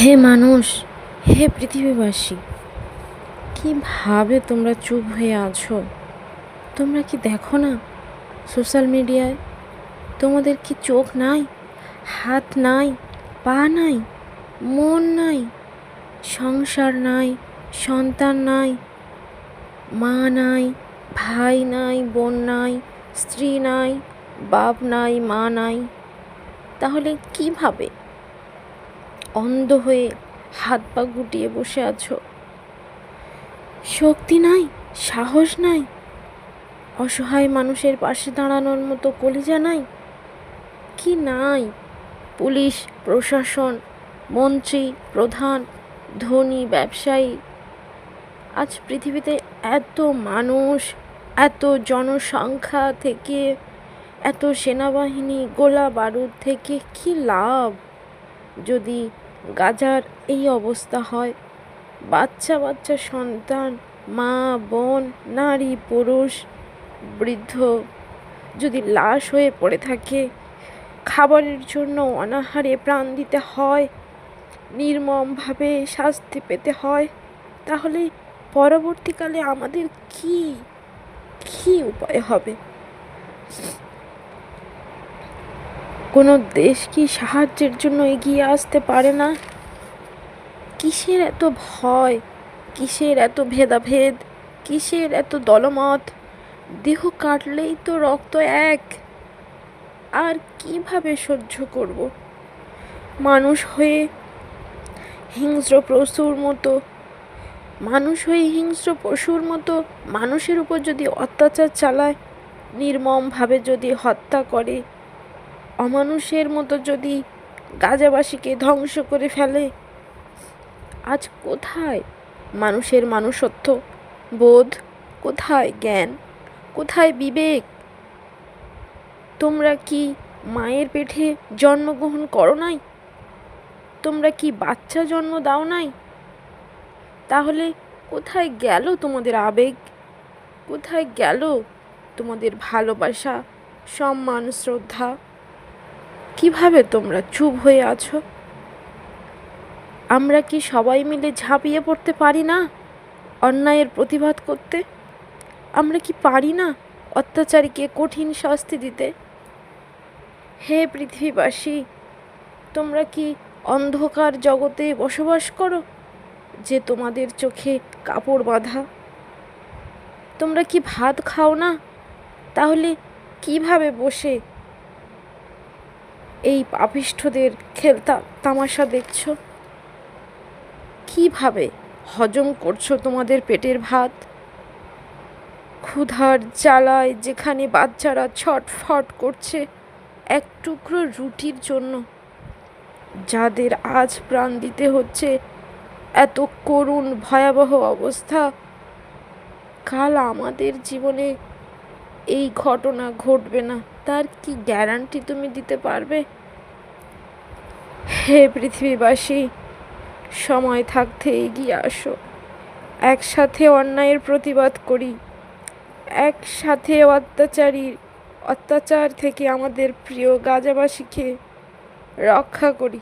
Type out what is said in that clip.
হে মানুষ, হে পৃথিবীবাসী কীভাবে তোমরা চুপ হয়ে আছো? তোমরা কি দেখো না সোশ্যাল মিডিয়ায় তোমাদের কি চোখ নাই, হাত নাই, পা নাই, মন নাই, সংসার নাই, সন্তান নাই, মা নাই, ভাই নাই, বোন নাই, স্ত্রী নাই, বাপ নাই, মা নাই? তাহলে কীভাবে? অন্ধ হয়ে হাত পা গুটিয়ে বসে আছো। শক্তি নাই, সাহস নাই, অসহায় মানুষের পাশে দাঁড়ানোর মতো কলিজা নাই, কি নাই? পুলিশ, প্রশাসন, মন্ত্রী, প্রধান, ধনী, ব্যবসায়ী, আজ পৃথিবীতে এত মানুষ, এত জনসংখ্যা থেকে, এত সেনাবাহিনী, গোলা বারুদ থেকে কি লাভ? যদি গাজার এই অবস্থা হয় বাচ্চা বাচ্চা সন্তান, মা, বোন, নারী, পুরুষ, বৃদ্ধ যদি লাশ হয়ে পড়ে থাকে, খাবারের জন্য অনাহারে প্রাণ দিতে হয়, নির্মমভাবে শাস্তি পেতে হয়, তাহলে পরবর্তীকালে আমাদের কি কি উপায় হবে? কোনো দেশ কি সাহায্যের জন্য এগিয়ে আসতে পারে না? কিসের এত ভয়? কিসের এত ভেদাভেদ? কিসের এত দলমত? দেহ কাটলেই তো রক্ত এক। আর কীভাবে সহ্য করব? মানুষ হয়ে হিংস্র পশুর মতো, মানুষ হয়ে হিংস্র পশুর মতো মানুষের উপর যদি অত্যাচার চালায়, নির্মমভাবে যদি হত্যা করে অমানুষের মতো যদি গাজাবাসীকে ধ্বংস করে ফেলে, আজ কোথায় মানুষের মানুষত্ব? বোধ? কোথায় জ্ঞান? কোথায় বিবেক? তোমরা কি মায়ের পেটে জন্মগ্রহণ করো নাই? তোমরা কি বাচ্চা জন্ম দাও নাই? তাহলে কোথায় গেল তোমাদের আবেগ? কোথায় গেল তোমাদের ভালোবাসা, সম্মান, শ্রদ্ধা? কীভাবে তোমরা চুপ হয়ে আছো? আমরা কি সবাই মিলে ঝাঁপিয়ে পড়তে পারি না অন্যায়ের প্রতিবাদ করতে? আমরা কি পারি না অত্যাচারীকে কঠিন শাস্তি দিতে? হে পৃথিবীবাসী, তোমরা কি অন্ধকার জগতে বসবাস করো যে তোমাদের চোখে কাপড় বাঁধা? তোমরা কি ভাত খাও না? তাহলে কীভাবে বসে এই পাপিষ্ঠদের খেলতা, তামাশা দেখছ? কীভাবে হজম করছ তোমাদের পেটের ভাত? ক্ষুধার জ্বালায় যেখানে বাচ্চারা ছটফট করছে, এক টুকরো রুটির জন্য। যাদের আজ প্রাণ দিতে হচ্ছে, এত করুণ ভয়াবহ অবস্থা। কাল আমাদের জীবনে এই ঘটনা ঘটবে না। তার কি গ্যারান্টি তুমি দিতে পারবে? হে পৃথিবীবাসী, সময় থাকতে এগিয়ে আসো। একসাথে অন্যায়ের প্রতিবাদ করি। একসাথে অত্যাচারী, অত্যাচার থেকে আমাদের প্রিয় গাজাবাসীকে রক্ষা করি।